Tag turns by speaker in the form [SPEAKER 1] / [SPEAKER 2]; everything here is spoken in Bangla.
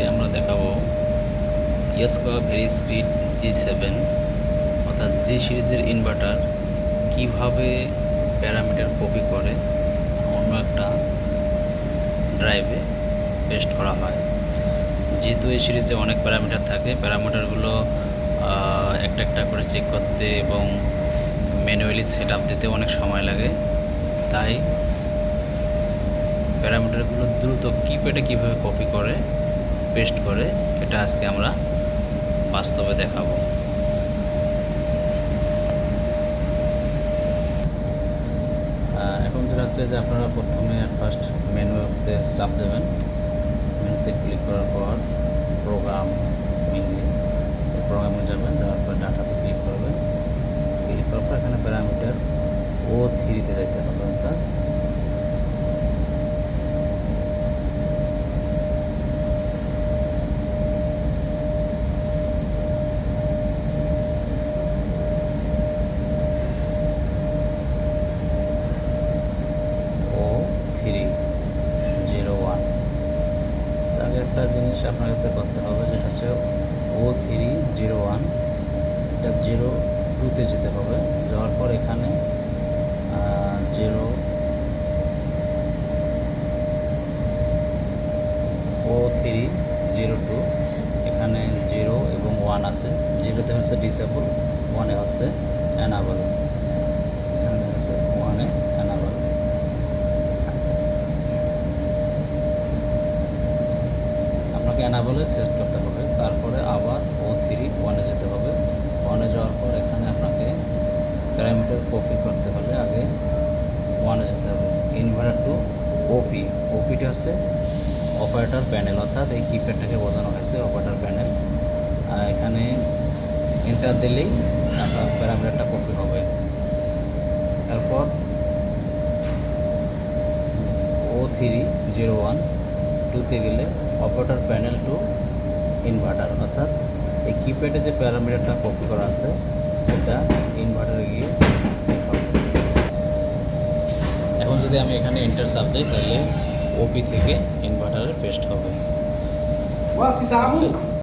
[SPEAKER 1] আজকে আমরা দেখাবো ইয়স্কো ভেরি স্পিড জি সেভেন অর্থাৎ জি সিরিজের ইনভার্টার কীভাবে প্যারামিটার কপি করে অন্য একটা ড্রাইভে পেস্ট করা হয়। যেহেতু এই সিরিজে অনেক প্যারামিটার থাকে, প্যারামিটারগুলো একটা একটা করে চেক করতে এবং ম্যানুয়ালি সেট আপ দিতে অনেক সময় লাগে। তাই প্যারামিটারগুলো দ্রুত কিপ্যাডে কীভাবে কপি করে পেস্ট করে এটা আজকে আমরা বাস্তবে দেখাবো। এখন যেটা হচ্ছে যে আপনারা প্রথমে ফার্স্ট মেনুতে চাপ দেবেন। মেনুতে ক্লিক করার পর প্রোগ্রাম মেনলি প্রোগ্রামে যাবেন, যাওয়ার পর ডাটাতে ক্লিক করবেন। ক্লিক করার পর এখানে প্যারামিটার ও থ্রিতে যেতে হবে অর্থাৎ ও থ্রি জিরো ওয়ান আগে একটা জিনিস আপনাকে করতে হবে, যেটা হচ্ছে ও থ্রি জিরো ওয়ান এটা জিরো টুতে যেতে হবে। যাওয়ার পর এখানে zero O three zero two এখানে জিরো এবং ওয়ান আছে। জিরোতে হচ্ছে ডিসেবল ওয়ানে হচ্ছে অ্যানাবল এখানে হচ্ছে ওয়ানে অ্যানাবল আপনাকে সেট করতে হবে। তারপরে আবার ও থ্রি ওয়ানে যেতে হবে। ওয়ানে যাওয়ার পর এখানে আপনাকে প্যারামিটার কপি করতে হলে আগে ওয়ানে যেতে হবে। ইনভার্টার টু ওপি ওপিটা হচ্ছে অপারেটর প্যানেল অর্থাৎ এই কিপ্যাডটাকে বোঝানো হয়েছে অপারেটর প্যানেল আর এখানে এন্টার দিলেই আপনার প্যারামিটারটা কপি হবে। তারপর ও থ্রি জিরো ওয়ান টুতে গেলে অপারেটর প্যানেল টু ইনভার্টার অর্থাৎ এই কিপ্যাডে যে প্যারামিটারটা কপি করা আছে, এটা ইনভার্টারে গিয়ে সেট হবে এখন যদি আমি এখানে এন্টার চাপ দিই, তাহলে ওপি থেকে ইনভার্টারে পেস্ট হবে.